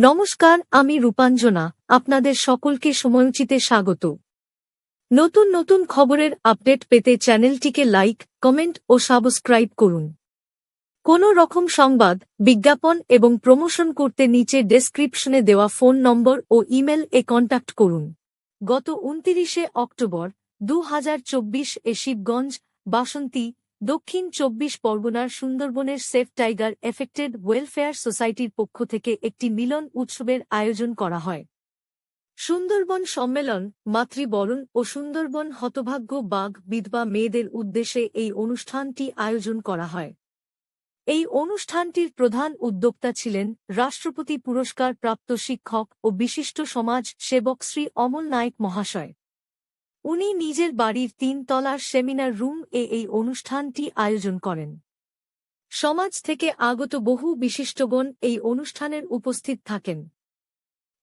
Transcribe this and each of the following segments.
নমস্কার, আমি রূপাঞ্জনা, আপনাদের সকলকে সময়োচিতে স্বাগত। নতুন নতুন খবরের আপডেট পেতে চ্যানেলটিকে লাইক, কমেন্ট ও সাবস্ক্রাইব করুন। কোনো রকম সংবাদ, বিজ্ঞাপন এবং প্রমোশন করতে নিচে ডেসক্রিপশনে দেওয়া ফোন নম্বর ও ইমেল এ কন্ট্যাক্ট করুন। গত উনতিরিশে অক্টোবর দু হাজার চব্বিশ এ শিবগঞ্জ, বাসন্তী দক্ষিণ চব্বিশ পরগনার সুন্দরবনের সেফ টাইগার এফেক্টেড ওয়েলফেয়ার সোসাইটির পক্ষ থেকে একটি মিলন উৎসবের আয়োজন করা হয়। সুন্দরবন সম্মেলন, মাতৃবরণ ও সুন্দরবন হতভাগ্য বাঘ, বিধবা মেয়েদের উদ্দেশ্যে এই অনুষ্ঠানটি আয়োজন করা হয়। এই অনুষ্ঠানটির প্রধান উদ্যোক্তা ছিলেন রাষ্ট্রপতি পুরস্কার প্রাপ্ত শিক্ষক ও বিশিষ্ট সমাজ সেবক শ্রী অমল নায়ক মহাশয়। উনি নিজের বাড়ির তিন তলার সেমিনার রুম এ এই অনুষ্ঠানটি আয়োজন করেন। সমাজ থেকে আগত বহু বিশিষ্টগণ এই অনুষ্ঠানের উপস্থিত থাকেন।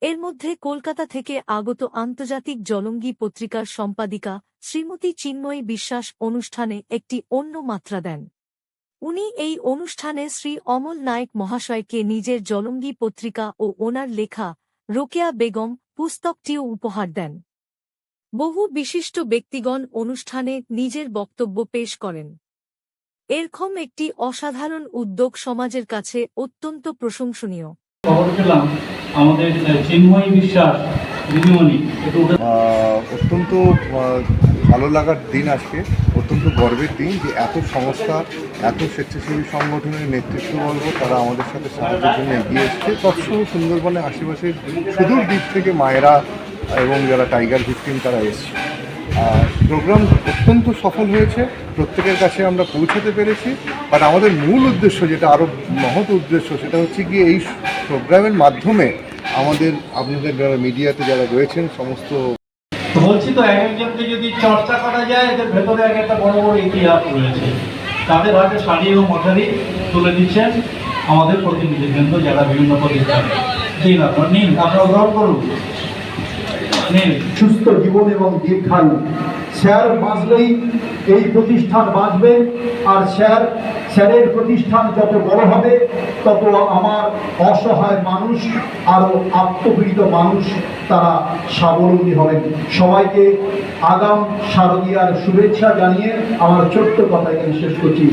এর মধ্যে কলকাতা থেকে আগত আন্তর্জাতিক জলঙ্গি পত্রিকার সম্পাদিকা শ্রীমতী চিন্ময়ী বিশ্বাস অনুষ্ঠানে একটি অন্য মাত্রা দেন। উনি এই অনুষ্ঠানে শ্রী অমল নায়ক মহাশয়কে নিজের জলঙ্গি পত্রিকা ও ওনার লেখা রোকেয়া বেগম পুস্তকটিও উপহার দেন। বহু বিশিষ্ট ব্যক্তিগণ অনুষ্ঠানে নিজের বক্তব্য পেশ করেন। এরকম একটি অসাধারণ উদ্যোগ সমাজের কাছে অত্যন্ত প্রশংসনীয়। আমাদের চিন্ময়ী বিশ্বাস অত্যন্ত ভালো লাগার দিন আজকে অত্যন্ত গর্বের দিন যে এত সংস্থা এত স্বেচ্ছাসেবী সংগঠনের নেতৃত্ববর্গ তারা আমাদের সাথে সাহায্যের জন্য এগিয়ে এসছে। তৎসঙ্গে সুন্দরবনের আশেপাশের সুদূর দিক থেকে মায়েরা এবং যারা টাইগার ভিকটিম তারা এসছে। প্রোগ্রাম অত্যন্ত সফল হয়েছে, প্রত্যেকের কাছে আমরা পৌঁছাতে পেরেছি বাট আমাদের মূল উদ্দেশ্য, যেটা আরও মহৎ উদ্দেশ্য, সেটা হচ্ছে কি এই প্রোগ্রামের মাধ্যমে আমাদের, আপনাদের যারা মিডিয়াতে যারা রয়েছেন, সমস্ত বলছি তো, এক একজনকে যদি চর্চা করা যায়, এদের ভেতরে এক একটা বড় বড় ইতিহাস রয়েছে। তাদের হাতে শাড়ি এবং মশারি তুলে দিচ্ছেন আমাদের প্রতিনিধিবৃন্দ, যারা বিভিন্ন প্রতিষ্ঠানে। দিন আপনার নিন আপনারা গ্রহণ করুন। সুস্থ জীবন এবং দীর্ঘায়ু। স্যার বাঁচলেই এই প্রতিষ্ঠান বাঁচবে, আর স্যার, স্যারের প্রতিষ্ঠান যত বড় হবে, তত আমার অসহায় মানুষ আরও আত্মপীড়িত মানুষ তারা স্বাবলম্বী হবেন। সবাইকে আগাম শারদীয়ার শুভেচ্ছা জানিয়ে আমার ছোট্ট কথা এখানে শেষ করছি।